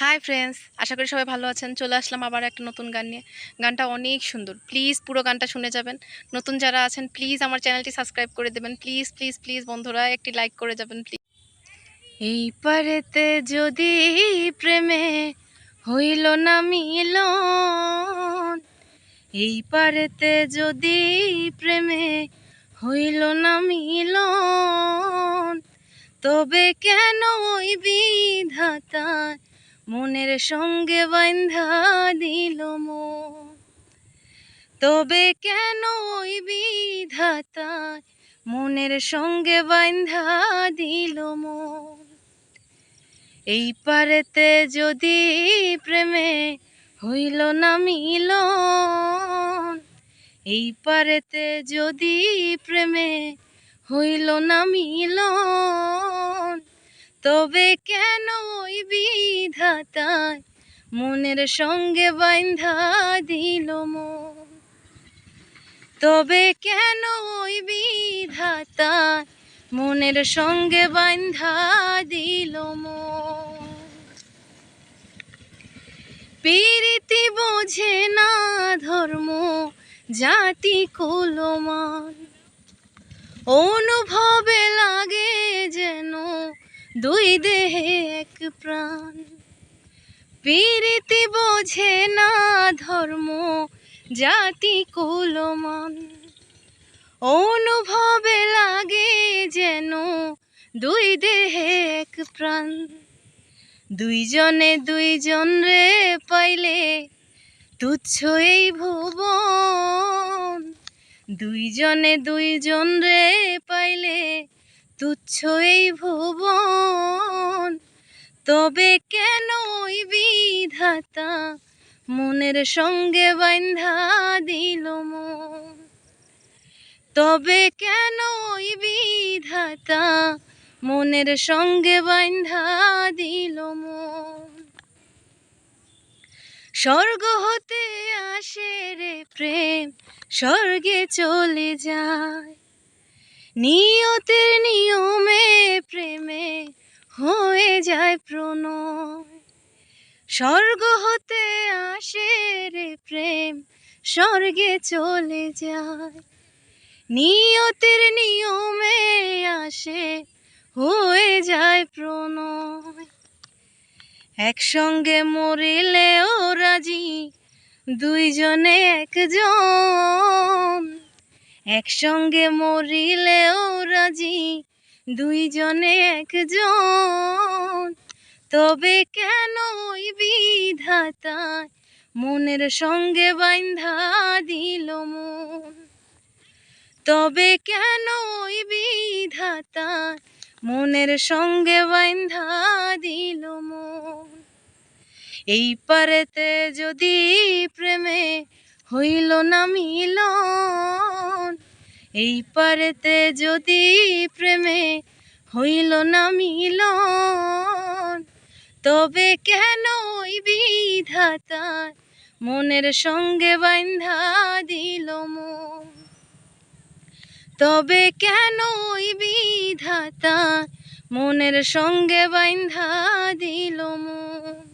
Hi friends আশা করি সবাই ভালো আছেন। চলে আসলাম আবার একটা নতুন গান নিয়ে। গানটা অনেক সুন্দর। প্লিজ পুরো গানটা শুনে যাবেন। নতুন যারা আছেন প্লিজ আমার চ্যানেলটি সাবস্ক্রাইব করে দেবেন। প্লিজ প্লিজ প্লিজ বন্ধুরা, একটি লাইক করে যাবেন প্লিজ এই পারেতে যদি প্রেমে হইল না মিলন, এই পারেতে যদি প্রেমে হইল না মিলন, তবে কেন ওই মনের সঙ্গে বান্ধা দিল মন। তবে কেন ওই বিধাতায় মনের সঙ্গে বান্ধা দিল মন? এই পারেতে যদি প্রেমে হইল না মিলন, এই পারেতে যদি প্রেমে হইল না মিলন তবে কেন ওই বিধাতায় মনের সঙ্গে বান্ধা দিল মন? তবে কেন ওই বিধাতায় মনের সঙ্গে বান্ধা দিল মন? পীরিতি বোঝে না ধর্ম, জাতি কুলমান। অনুভবে দুই দেহে এক প্রাণ। পীরিতি বোঝে না ধর্ম, জাতি কুলমান অনুভবে লাগে যেন দুই দেহে এক প্রাণ। দুইজনে দুইজন রে পাইলে তুচ্ছ এই ভুবন। দুইজনে দুইজন রে পাইলে তুচ্ছ এই ভুবন। তবে কেন ওই বিধাতা মনের সঙ্গে বান্ধা দিল মন? তবে কেন ওই বিধাতা মনের সঙ্গে বান্ধা দিল মন? স্বর্গ হতে আসে রে প্রেম, স্বর্গে চলে যায়। নিয়তের নিয়মে প্রেমে হয়ে যায় প্রণয়। স্বর্গ হতে আসে রে প্রেম, স্বর্গে চলে যায়। নিয়তের নিয়মে আসে, হয়ে যায় প্রণয়। একসঙ্গে মরিলেও রাজি, দুইজনে একজন। একসঙ্গে মরিলেও রাজি, দুইজনে একজন। তবে কেন ওই বিধাতায় মনের সঙ্গে বান্ধা দিল মন? তবে কেন ওই বিধাতায় মনের সঙ্গে বান্ধা দিল মন? এই পারেতে যদি প্রেমে হইল না মিলন এই পারেতে যদি প্রেমে হইল না মিলন, তবে কেন ওই বিধাতায় মনের সঙ্গে বান্ধা দিল মন? তবে কেন ওই বিধাতা মনের সঙ্গে বান্ধা দিল মন?